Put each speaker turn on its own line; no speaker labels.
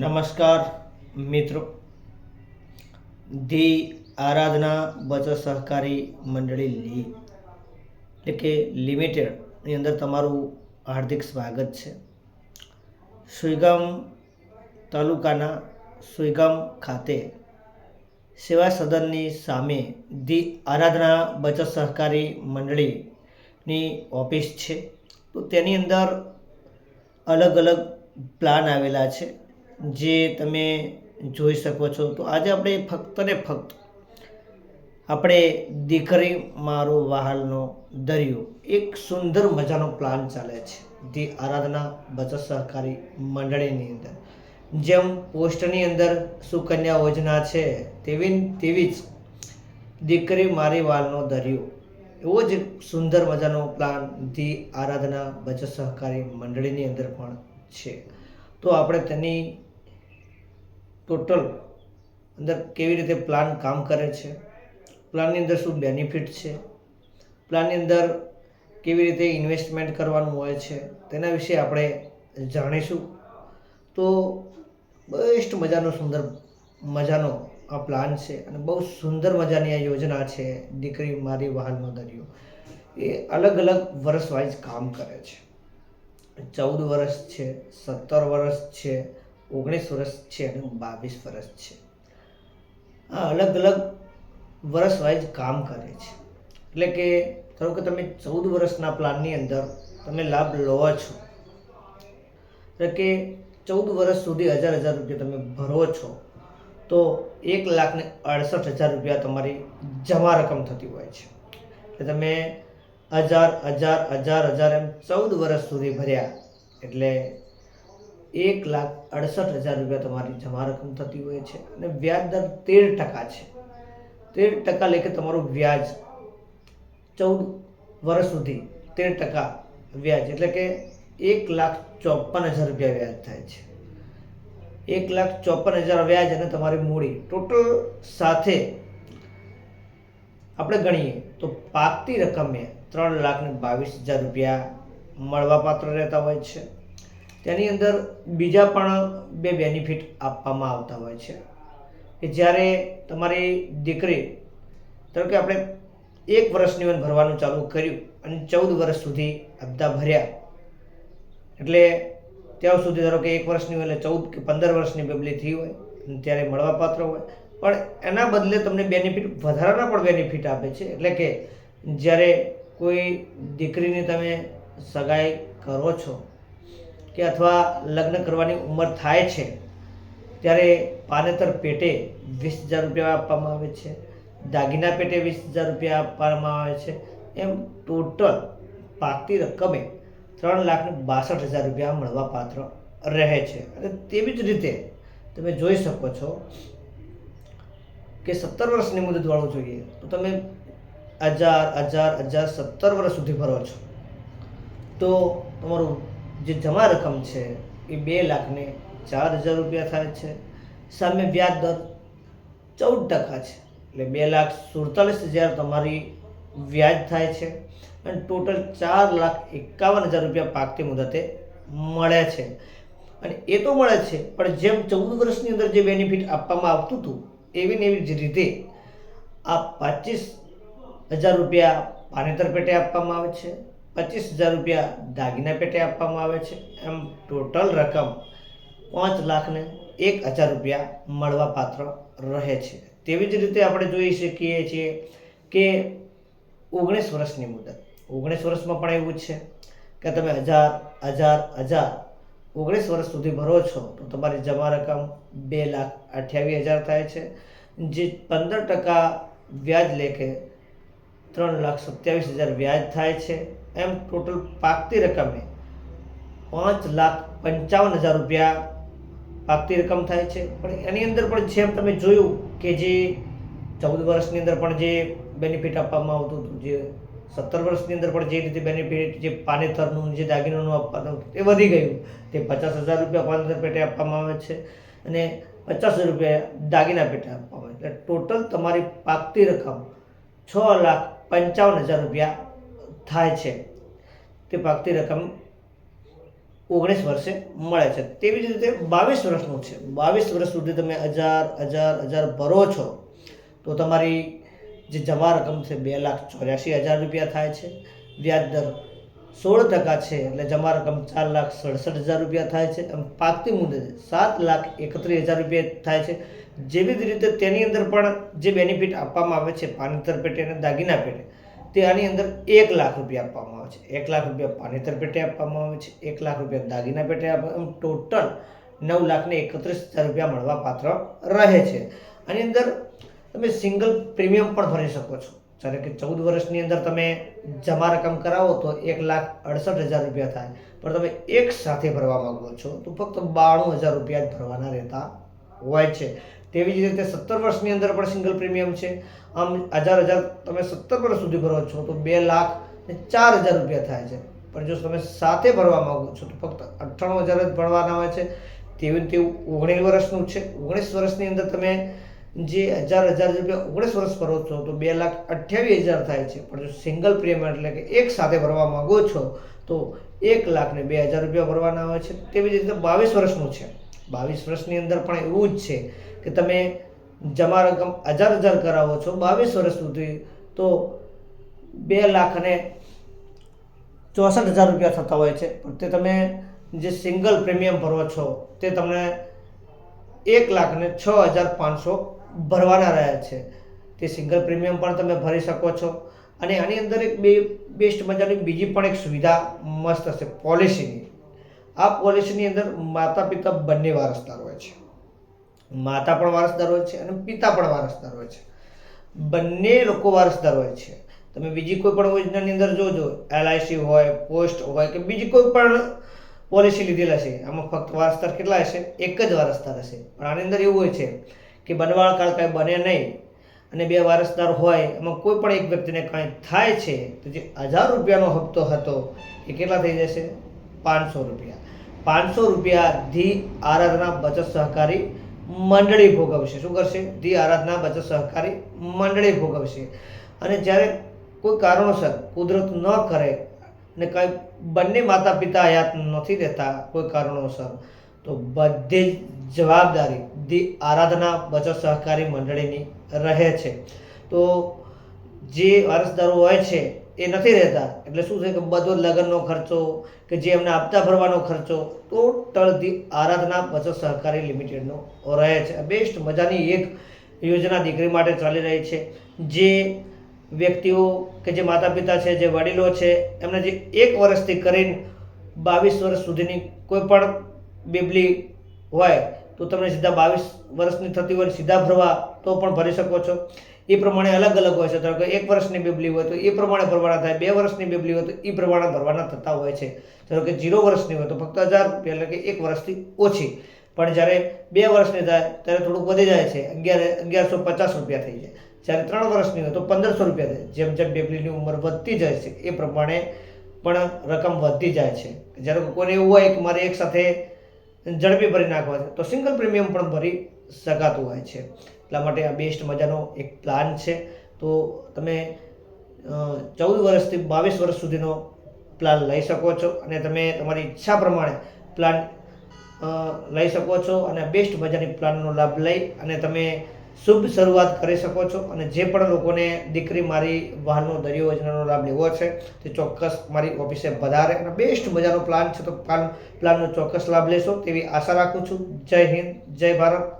નમસ્કાર, મિત્રો. ધી આરાધના બચત સહકારી મંડળી લી, એટલે કે લિમિટેડની અંદર તમારું હાર્દિક સ્વાગત છે. સુઈગામ તાલુકાના સુઈગામ ખાતે સેવા સદનની સામે ધી આરાધના બચત સહકારી મંડળીની ઓફિસ છે. તો તેની અંદર અલગ અલગ પ્લાન આવેલા છે. જે તમે જોઈ શકો છો. તો આજે આપણે ફક્ત ને ફક્ત આપણે દીકરી મારો વહાલનો દરિયો, એક સુંદર મજાનો પ્લાન ચાલે છે. ધી આરાધના બચત સહકારી મંડળીની અંદર. જેમ પોસ્ટની અંદર સુકન્યા યોજના છે, તેવી તેવી જ દીકરી મારી વાલનો દરિયો. એવો જ સુંદર મજાનો પ્લાન ધી આરાધના બચત સહકારી મંડળીની અંદર પણ છે. તો આપણે તેની ટોટલ અંદર કેવી રીતે પ્લાન કામ કરે છે? પ્લાનની અંદર શું બેનિફિટ છે? પ્લાનની અંદર કેવી રીતે ઇન્વેસ્ટમેન્ટ કરવાનું હોય છે? તેના વિશે આપણે જાણીશું. તો બેસ્ટ મજાનો સુંદર મજાનો આ પ્લાન છે અને બહુ સુંદર મજાની આ યોજના છે દીકરી મારી વહાલનો દરિયો. એ અલગ અલગ વર્ષ વાઇઝ કામ કરે છે. ચૌદ વર્ષ છે, સત્તર વર્ષ છે ઓગણીસ વર્ષ છે અને બાવીસ વર્ષ છે. આ અલગ અલગ વર્ષ વાઇઝ કામ કરે છે. એટલે કે ધારો કે તમે ચૌદ વર્ષના પ્લાનની અંદર તમે લાભ લો છો. એટલે કે ચૌદ વર્ષ સુધી હજાર હજાર રૂપિયા તમે ભરો છો, તો એક લાખને અડસઠ હજાર રૂપિયા તમારી જમા રકમ થતી હોય છે. એટલે તમે હજાર હજાર હજાર હજાર એમ ચૌદ વર્ષ સુધી ભર્યા, એટલે એક લાખ અડસઠ હજાર રૂપિયા તમારી જમા રકમ થતી હોય છે અને વ્યાજ દર તેર ટકા છે. તેર ટકા લેખે તમારું વ્યાજ ચૌદ વર્ષ સુધી તેર ટકા વ્યાજ એટલે કે એક લાખ ચોપન હજાર રૂપિયા વ્યાજ થાય છે. એક લાખ ચોપન હજાર વ્યાજ અને તમારી મૂડી ટોટલ સાથે આપણે ગણીએ તો પાકતી રકમે ત્રણ લાખ બાવીસ હજાર રૂપિયા મળવાપાત્ર રહેતા હોય છે. તેની અંદર બીજા પણ બે બેનિફિટ આપવામાં આવતા હોય છે. કે જ્યારે તમારી દીકરી, ધારો કે આપણે એક વર્ષની વન ભરવાનું ચાલુ કર્યું અને ચૌદ વર્ષ સુધી હપ્તા ભર્યા, એટલે ત્યાં સુધી ધારો કે એક વર્ષની એટલે ચૌદ કે પંદર વર્ષની બબલી થઈ હોય ત્યારે મળવાપાત્ર હોય. પણ એના બદલે તમને બેનિફિટ વધારાના પણ બેનિફિટ આપે છે. એટલે કે જ્યારે કોઈ દીકરીની તમે સગાઈ કરો છો કે અથવા લગ્ન કરવાની ઉંમર થાય છે, ત્યારે પાનેતર પેટે વીસ હજાર રૂપિયા આપવામાં આવે છે, દાગીના પેટે વીસ હજાર રૂપિયા આપવામાં આવે છે, એમ ટોટલ પાકતી રકમે ત્રણ લાખને બાસઠ હજાર રૂપિયા મળવા પાત્ર રહે છે. અને તેવી જ રીતે તમે જોઈ શકો છો કે સત્તર વર્ષની મુદતવાળું જોઈએ, તો તમે હજાર હજાર હજાર સત્તર વર્ષ સુધી ભરો છો, તો તમારું જે જમા રકમ છે, એ બે લાખને ચાર હજાર રૂપિયા થાય છે. સામે વ્યાજ દર ચૌદ ટકા છે. એટલે બે લાખ સુડતાલીસ હજાર તમારી વ્યાજ થાય છે અને ટોટલ ચાર લાખ એકાવન હજાર રૂપિયા પાકતી મુદતે મળે છે. અને એ તો મળે છે, પણ જેમ ચૌદ વર્ષની અંદર જે બેનિફિટ આપવામાં આવતું હતું, એવી ને એવી જ રીતે આ પચીસ હજાર રૂપિયા પાનેતર પેટે આપવામાં આવે છે. પચીસ હજાર રૂપિયા દાગીના પેટે આપવામાં આવે છે. એમ ટોટલ રકમ પાંચ લાખને એક હજાર રૂપિયા મળવા પાત્ર રહે છે. તેવી જ રીતે આપણે જોઈ શકીએ છીએ કે ઓગણીસ વર્ષની મુદત. ઓગણીસ વર્ષમાં પણ એવું જ છે કે તમે હજાર હજાર હજાર ઓગણીસ વર્ષ સુધી ભરો છો, તો તમારી જમા રકમ બે લાખ અઠ્યાવીસ હજાર થાય છે, જે પંદર ટકા વ્યાજ લેખે ત્રણ લાખ સત્યાવીસ હજાર વ્યાજ થાય છે એમ ટોટલ પાકતી રકમે પાંચ લાખ પંચાવન હજાર રૂપિયા પાકતી રકમ થાય છે. પણ એની અંદર પણ જેમ તમે જોયું કે જે ચૌદ વર્ષની અંદર પણ જે બેનિફિટ આપવામાં આવતું હતું, જે સત્તર વર્ષની અંદર પણ જે રીતે બેનિફિટ જે પાનેતરનું જે દાગીનાનું આપવાનું એ વધી ગયું. તે પચાસ હજાર રૂપિયા પાનેતર પેટે આપવામાં આવે છે અને પચાસ રૂપિયા દાગીના પેટે આપવામાં આવે એટલે ટોટલ તમારી પાકતી રકમ છ લાખ પંચાવન હજાર રૂપિયા થાય છે તે પાકતી રકમ ઓગણીસ વર્ષે મળે છે. તેવી જ રીતે બાવીસ વર્ષનું છે. બાવીસ વર્ષ સુધી તમે હજાર હજાર હજાર ભરો છો, તો તમારી જે જમા રકમ છે બે લાખ ચોર્યાસી હજાર રૂપિયા થાય છે. વ્યાજ દર સોળ ટકા છે એટલે જમા રકમ ચાર લાખ સડસઠ હજાર રૂપિયા થાય છે. અને પાકતી મુદ્દે સાત લાખ એકત્રીસ હજાર રૂપિયા થાય છે. જેવી જ રીતે તેની અંદર પણ જે બેનિફિટ આપવામાં આવે છે પાણીતર પેટે અને દાગીના પેટે તે આની અંદર એક લાખ રૂપિયા આપવામાં આવે છે. એક લાખ રૂપિયા પાનેતર પેટે આપવામાં આવે છે. એક લાખ રૂપિયા દાગીના પેટે આપવામાં ટોટલ નવ લાખને એકત્રીસ હજાર રૂપિયા મળવા પાત્ર રહે છે. આની અંદર તમે સિંગલ પ્રીમિયમ પણ ભરી શકો છો. જ્યારે કે ચૌદ વર્ષની અંદર તમે જમા રકમ કરાવો તો એક લાખ અડસઠ હજાર રૂપિયા થાય. પણ તમે એક સાથે ભરવા માંગો છો તો ફક્ત બાણું હજાર રૂપિયા જ ભરવાના રહેતા હોય છે. તેવી જ રીતે સત્તર વર્ષની અંદર પણ સિંગલ પ્રીમિયમ છે. આમ હજાર હજાર તમે સત્તર વર્ષ સુધી ભરો છો તો બે લાખ ને ચાર હજાર રૂપિયા થાય છે. પણ જો તમે સાથે ભરવા માગો છો તો ફક્ત અઠ્ઠાણું હજાર જ ભરવાના હોય છે. તેવું રીતે ઓગણીસ વર્ષનું છે. ઓગણીસ વર્ષની અંદર તમે જે હજાર હજાર રૂપિયા ઓગણીસ વર્ષ ભરો છો તો બે લાખ અઠ્યાવીસ હજાર થાય છે. પણ જો સિંગલ પ્રીમિયમ એટલે કે એક સાથે ભરવા માંગો છો તો એક લાખ ને બે હજાર રૂપિયા ભરવાના હોય છે. તેવી જ રીતે બાવીસ વર્ષનું છે. બાવીસ વર્ષની અંદર પણ એવું જ છે કે તમે જમા રકમ હજાર હજાર કરાવો છો બાવીસ વર્ષ સુધી, તો બે લાખ અને ચોસઠ હજાર રૂપિયા થતા હોય છે. પણ તે તમે જે સિંગલ પ્રીમિયમ ભરો છો, તે તમને એક લાખ ને છ હજાર પાંચસો ભરવાના રહ્યા છે. તે સિંગલ પ્રીમિયમ પણ તમે ભરી શકો છો. અને આની અંદર એક બે, બેસ્ટ મજાની બીજી પણ એક સુવિધા મસ્ત હશે, પોલિસીની. આ પોલિસીની અંદર માતા પિતા બંને વારસદાર હોય છે. માતા પણ વારસદાર હોય છે અને પિતા પણ વારસદાર હોય છે. બંને લોકો વારસદાર હોય છે. તમે બીજી કોઈ પણ યોજનાની અંદર જોજો એલઆઈસી હોય, પોસ્ટ હોય કે બીજી કોઈ પણ પોલિસી લીધેલા છે. આમાં ફક્ત વારસદાર કેટલા હશે? એક જ વારસદાર હશે. પણ આની અંદર એવું હોય છે કે બનવાળ કાળ કાંઈ બને નહીં અને બે વારસદાર હોય, એમાં કોઈ પણ એક વ્યક્તિને કાંઈ થાય છે તો જે હજાર રૂપિયાનો હપ્તો હતો એ કેટલા થઈ જશે? પાંચસો રૂપિયા. પાંચસો રૂપિયા ધી આરાધના બચત સહકારી મંડળી ભોગવશે. શું કરશે? ધી આરાધના બચત સહકારી મંડળી ભોગવશે. અને જ્યારે કોઈ કારણોસર કુદરત ન કરે ને કંઈ બંને માતા પિતા હયાત નથી રહેતા કોઈ કારણોસર, તો બધી જવાબદારી ધી આરાધના બચત સહકારી મંડળીની રહે છે. તો જે વારસદારો હોય છે એ નથી રહેતા. એટલે શું છે કે બધો લગ્નનો ખર્ચો કે જે એમને આપતા ભરવાનો ખર્ચો ટોટલ ધી આરાધના બચત સહકારી લિમિટેડનો રહે છે. બેસ્ટ મજાની એક યોજના દીકરી માટે ચાલી રહી છે. જે વ્યક્તિઓ કે જે માતા પિતા છે, જે વડીલો છે, એમને જે એક વર્ષથી કરીને બાવીસ વર્ષ સુધીની કોઈ પણ બેબલી હોય તો તમને સીધા બાવીસ વર્ષની થતી હોય સીધા ભરવા તો પણ ભરી શકો છો. એ પ્રમાણે અલગ અલગ હોય છે. ધારો કે એક વર્ષની બેબલી હોય તો એ પ્રમાણે ભરવાના થાય. બે વર્ષની બેબલી હોય તો એ પ્રમાણે ભરવાના થતા હોય છે. ધારો કે જીરો વર્ષની હોય તો ફક્ત હજાર રૂપિયા એટલે કે એક વર્ષથી ઓછી. પણ જ્યારે બે વર્ષની થાય ત્યારે થોડુંક વધી જાય છે. અગિયાર, અગિયારસો પચાસ રૂપિયા થઈ જાય. જ્યારે ત્રણ વર્ષની હોય તો પંદરસો રૂપિયા થાય. જેમ જેમ બેબલીની ઉંમર વધતી જાય છે એ પ્રમાણે પણ રકમ વધતી જાય છે. જ્યારે કોઈને એવું હોય કે મારે એક સાથે ઝડપી ભરી નાખવા છે તો સિંગલ પ્રીમિયમ પણ ભરી શકાતું હોય છે. એટલા માટે આ બેસ્ટ મજાનો એક પ્લાન છે. તો તમે ચૌદ વર્ષથી બાવીસ વર્ષ સુધીનો પ્લાન લઈ શકો છો અને તમે તમારી ઈચ્છા પ્રમાણે પ્લાન લઈ શકો છો અને બેસ્ટ મજાની પ્લાનનો લાભ લઈ અને તમે શુભ શરૂઆત કરી શકો છો અને જે પણ લોકોને દીકરી મારી વાહનનો દરિયો યોજનાનો લાભ લેવો છે, તે ચોક્કસ મારી ઓફિસે વધારે અને બેસ્ટ મજાનો પ્લાન છે તો પ્લાન પ્લાનનો ચોક્કસ લાભ લેશો તેવી આશા રાખું છું. જય હિન્દ, જય ભારત.